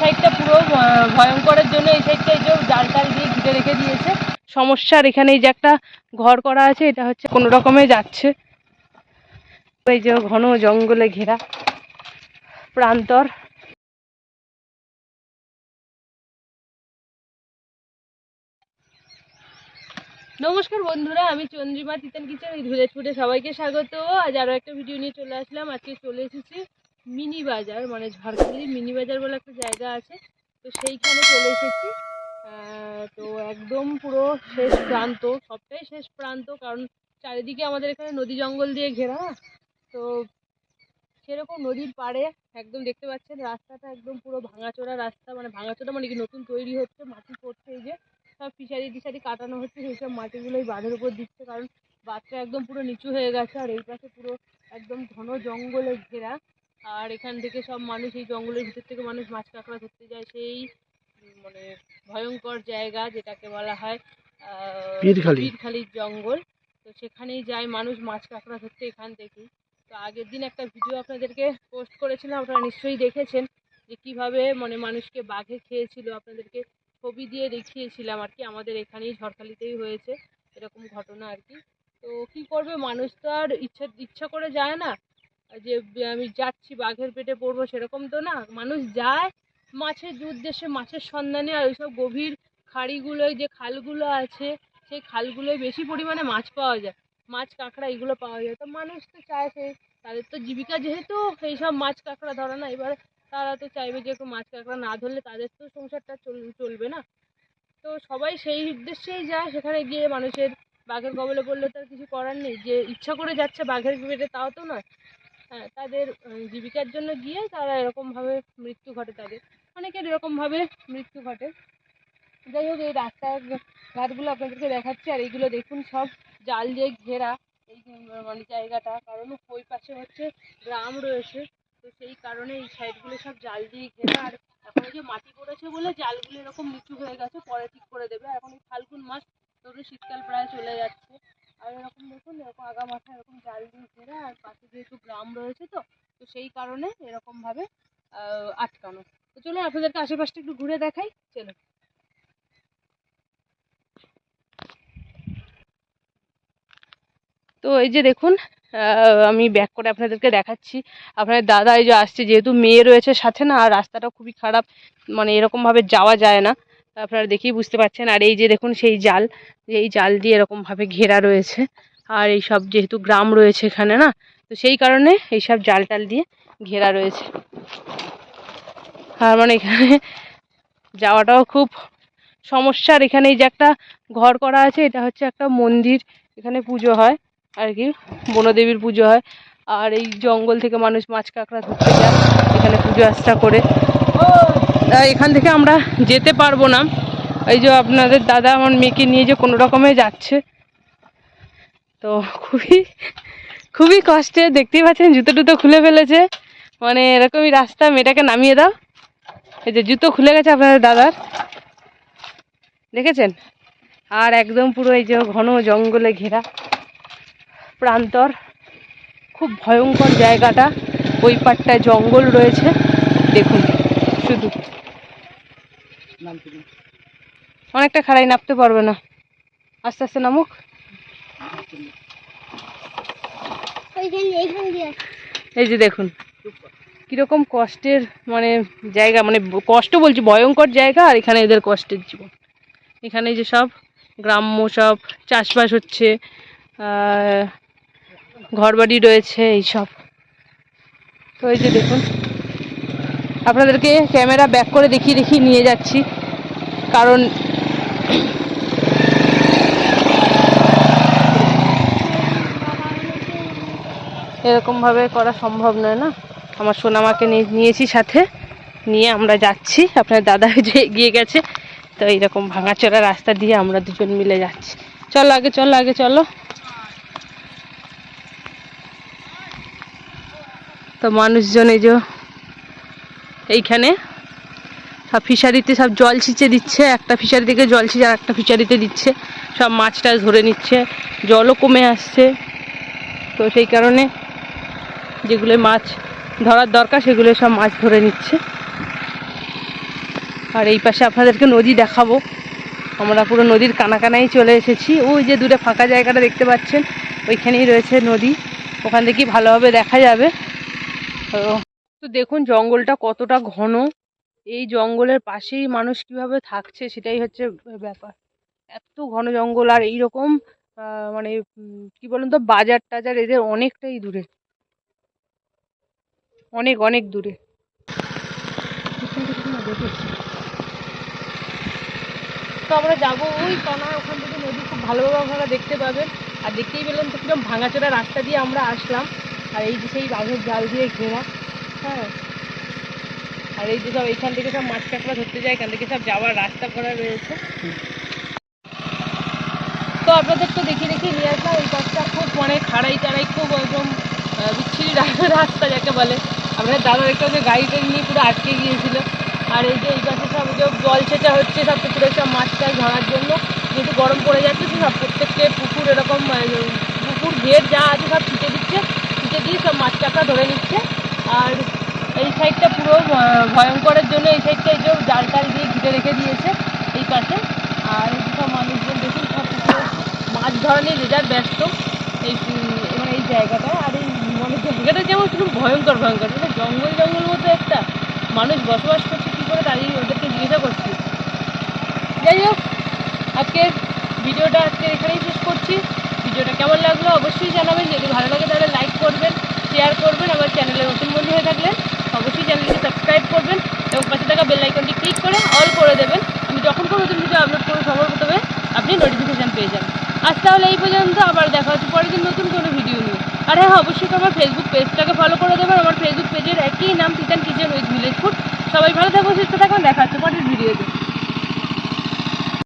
সাইডটা পুরো ভয়ঙ্করের জন্য এই সাইডটা এই জাল টাল দিয়ে ঘিরে রেখে দিয়েছে। সমস্যার এখানে এই যে একটা ঘর করা আছে, এটা হচ্ছে কোনো রকমে যাচ্ছে। এই যে ঘন জঙ্গলে ঘেরা প্রান্তর। নমস্কার বন্ধুরা, আমি চন্দ্রিমা তিতান কিচেন ভিলেজ ফুডে সবাইকে স্বাগত। আজ আরও একটা ভিডিও নিয়ে চলে আসলাম। আজকে চলে এসেছি মিনি বাজার মানে ঝাড়খণ্ডের মিনি বাজার বলে একটা জায়গা আছে। তো সেইখানে চলে এসেছি। তো একদম পুরো শেষ প্রান্ত, সবটাই শেষ প্রান্ত, কারণ চারিদিকে আমাদের এখানে নদী জঙ্গল দিয়ে ঘেরা। তো সেরকম নদীর পাড়ে একদম দেখতে পাচ্ছেন, রাস্তাটা একদম পুরো ভাঙাচোরা রাস্তা মানে ভাঙাচোরা মানে কি নতুন তৈরি হচ্ছে, মাটি পড়ছে এই যে। সব ফিশারি টিশারি কাটানো হচ্ছে সেই সব মাটিগুলো এই বাঁধের উপর দিচ্ছে, কারণ বাঁধটা একদম পুরো নিচু হয়ে গেছে, আর এই পাশে পুরো একদম ঘন জঙ্গলে ঘেরা। আর এখান থেকে সব মানুষ এই জঙ্গলের ভিতর থেকে মানুষ মাছ কাঁকড়া ধরতে যায় সেই মানে ভয়ঙ্কর জায়গা যেটাকে বলা হয় পীরখালি। পীরখালির জঙ্গল। তো সেখানেই যায় মানুষ মাছ কাঁকড়া ধরতে এখান থেকেই। তো আগের দিন একটা ভিডিও আপনাদেরকে পোস্ট করেছিলাম আপনারা নিশ্চয়ই দেখেছেন যে কীভাবে মানে মানুষকে বাঘে খেয়েছিল। আপনাদেরকে ছবি দিয়ে দেখিয়েছিলাম আর কি আমাদের এখানেই ঝড়খালিতেই হয়েছে এরকম ঘটনা আর কি। তো কি করবে মানুষ তো আর ইচ্ছা ইচ্ছা করে যায় না। যে আমি যাচ্ছি, বাঘের পেটে পড়ব সেরকম তো না। মানুষ যায় মাছের উদ্দেশ্যে মাছের সন্ধানে আর ওইসব গভীর খাড়িগুলোয়, যে খালগুলো আছে, সেই খালগুলোয় বেশি পরিমাণে মাছ পাওয়া যায়। মাছ, কাঁকড়া এগুলো পাওয়া যায়। তো মানুষ তো চায় সেই তাদের তো জীবিকা যেহেতু এই সব মাছ, কাঁকড়া ধরা না। এবার তারা তো চাইবে যে, একটু মাছ, কাঁকড়া না ধরলে তাদের তো সংসারটা চল- চলবে না। তো সবাই সেই উদ্দেশ্যেই যায়। সেখানে গিয়ে মানুষের বাঘের কবলে পড়লে তো আর কিছু করার নেই। যে ইচ্ছা করে যাচ্ছে বাঘের পেটে, তাও তো নয়। হ্যাঁ তাদের জীবিকার জন্য গিয়ে তারা এরকমভাবে মৃত্যু ঘটে তাদের। অনেকের এরকমভাবে মৃত্যু ঘটে। যাই হোক, এই রাস্তার ঘাটগুলো আপনাদেরকে দেখাচ্ছি, আর এইগুলো দেখুন, সব জাল দিয়ে ঘেরা এই মানে জায়গাটা। কারণ ওই পাশে হচ্ছে গ্রাম রয়েছে, তো সেই কারণে এই সাইডগুলো সব জাল দিয়ে ঘেরা। আর এখন যে মাটি পড়েছে বলে জালগুলো এরকম নিচু হয়ে গেছে, পরে ঠিক করে দেবে। এখন এই ফাল্গুন মাস, তবে শীতকাল প্রায় চলে যাচ্ছে। আর এরকম দেখুন, এরকম আগা মাথা এরকম জাল দিয়ে ঘেরা, আর পাশে যেহেতু গ্রাম রয়েছে তো তো সেই কারণে এরকমভাবে আটকানো। তো চলুন আপনাদেরকে আশেপাশটা একটু ঘুরে দেখাই, চলুন। তো এই যে দেখুন আমি ব্যাক করে আপনাদেরকে দেখাচ্ছি। আপনার দাদা এই যে আসছে, যেহেতু মেয়ে রয়েছে সাথে না, আর রাস্তাটা খুবই খারাপ মানে এরকমভাবে যাওয়া যায় না। আপনারা দেখেই বুঝতে পারছেন। আর এই যে দেখুন, সেই জাল, এই জাল দিয়ে এরকমভাবে ঘেরা রয়েছে। আর এই সব যেহেতু গ্রাম রয়েছে এখানে না, তো সেই কারণে এই সব জাল টাল দিয়ে ঘেরা রয়েছে। আর মানে এখানে যাওয়াটাও খুব সমস্যা আর এখানে এই যে একটা ঘর করা আছে, এটা হচ্ছে একটা মন্দির। এখানে পুজো হয়, আর কি, বনদেবীর পুজো হয়। আর এই জঙ্গল থেকে মানুষ মাছ কাঁকড়া ধরতে যায়, এখানে পুজো আস্থা করে। এখান থেকে আমরা যেতে পারব না। এই যে আপনাদের দাদা আমার মেয়েকে নিয়ে যে কোনো রকমে যাচ্ছে। তো খুবই খুবই কষ্টে দেখতেই পাচ্ছেন, জুতো টুতো খুলে ফেলেছে। মানে এরকমই রাস্তা, মেয়েটাকে নামিয়ে দাও। এই যে জুতো খুলে গেছে আপনাদের দাদার। দেখেছেন? আর একদম পুরো এই যে ঘন জঙ্গলে ঘেরা প্রান্তর। খুব ভয়ঙ্কর জায়গাটা। ওই পাটটায় জঙ্গল রয়েছে। দেখুন, শুধু। অনেকটা খাড়াই নামতে পারবে না। আস্তে আস্তে নামুক। এই যে দেখুন, কীরকম কষ্টের মানে জায়গা মানে কষ্ট বলছি, ভয়ঙ্কর জায়গা, আর এখানে এদের কষ্টের জীবন। এখানে যে সব গ্রাম্য সব চাষবাস হচ্ছে ঘরবাড়ি রয়েছে এইসব তো এই যে দেখুন আপনাদেরকে ক্যামেরা ব্যাক করে দেখিয়ে দেখিয়ে নিয়ে যাচ্ছি। কারণ এরকমভাবে করা সম্ভব নয় না? আমার সোনামাকে নিয়ে- নিয়েছি সাথে। নিয়ে আমরা যাচ্ছি। আপনার দাদা যে এগিয়ে গেছে, তো এইরকম ভাঙাচোরা রাস্তা দিয়ে আমরা দুজন মিলে যাচ্ছি। চলো আগে চলো আগে, চলো। তো মানুষজন এই যে এইখানে। সব ফিশারিতে সব জল ছিঁচে দিচ্ছে, একটা ফিশারি থেকে জল ছিঁচে আর একটা ফিশারিতে দিচ্ছে। সব মাছ টাছ ধরে নিচ্ছে, জলও কমে আসছে। তো সেই কারণে যেগুলো মাছ ধরার দরকার, সেগুলো সব মাছ ধরে নিচ্ছে। আর এই পাশে আপনাদেরকে নদী দেখাবো। আমরা পুরো নদীর কানাকানাই চলে এসেছি। ওই যে দূরে ফাঁকা জায়গাটা দেখতে পাচ্ছেন, ওইখানেই রয়েছে নদী। ওখান থেকেই ভালোভাবে দেখা যাবে। তো তো দেখুন জঙ্গলটা কতটা ঘন। এই জঙ্গলের পাশেই মানুষ কীভাবে থাকছে সেটাই হচ্ছে ব্যাপার। এত ঘন জঙ্গল আর এইরকম মানে কি বলুন তো, বাজার টাজার এদের অনেকটাই দূরে। অনেক অনেক দূরে। তো আমরা যাব ওই কানা ওখান থেকে নদী খুব ভালোভাবে আপনারা দেখতে পাবেন। আর দেখতেই পেলেন তো কীরকম ভাঙাচোরা রাস্তা দিয়ে আমরা আসলাম। আর এই সেই বাঘের জাল দিয়ে ঘেরা। হ্যাঁ আর এই যে সব এইখান থেকে সব মাছ কাঁকড়া ধরতে যায়, এখান থেকে সব যাওয়ার রাস্তা করা রয়েছে। তো আপনাদের তো দেখিয়ে দেখিয়ে নিয়ে আসলাম, এই পাশটা খুব মানে খাড়াই টাড়াই, খুব একদম বিচ্ছিরি রাস্তা যাকে বলে। আপনার দাদা দেখতে যে গাড়িটা নিয়ে পুরো আটকে গিয়েছিল। আর এই যে এই পাশে সব যে জল সেচা হচ্ছে, সব পুকুরে সব মাছ টাছ ধরার জন্য। যেহেতু গরম পড়ে যাচ্ছে সব প্রত্যেককে পুকুর এরকম পুকুর ঘের যা আছে সব ছিটে দিচ্ছে। ছিটে দিয়ে সব মাছ টাকা ধরে নিচ্ছে আর এই সাইডটা পুরো আহ, ভয়ঙ্করের জন্য এই সাইডটা এই যে জাল টাল দিয়ে ঘিরে রেখে দিয়েছে এই পাশে। আর সব মানুষজন দেখুন, সব কিছু মাছ ধরা নিয়ে যে যার ব্যস্ত, এই মানে এই জায়গাটা আর এই মানে জায়গাটা যেমন শুধু ভয়ঙ্কর ভয়ঙ্কর মানে জঙ্গল জঙ্গল মতো একটা। মানুষ বসবাস করছে, কী করে তাই ওদেরকে জিজ্ঞাসা করছি। যাই হোক, আজকের ভিডিওটা আজকে এখানেই শেষ করছি। ভিডিওটা কেমন লাগল অবশ্যই জানাবেন। যদি ভালো লাগে তাহলে লাইক করবেন শেয়ার করবেন। আবার চ্যানেলে নতুন বন্ধু হয়ে থাকলে অবশ্যই চ্যানেলটি সাবস্ক্রাইব করবেন এবং পাশে থাকা বেল আইকনটি ক্লিক করে অল করে দেবেন। আমি যখন কোনো নতুন ভিডিও আপলোড করব, সবার প্রথমে আপনি নোটিফিকেশান পেয়ে যান আজ তাহলে এই পর্যন্ত, আবার দেখা হচ্ছে পরের দিন নতুন কোনো ভিডিও নিয়ে। আর হ্যাঁ অবশ্যই আমার ফেসবুক পেজটাকে ফলো করে দেবেন। আমার ফেসবুক পেজের একই নাম Titan kitchen with village food. সবাই ভালো থাকুন সুস্থ থাকুন দেখা হচ্ছে পরের ভিডিওতে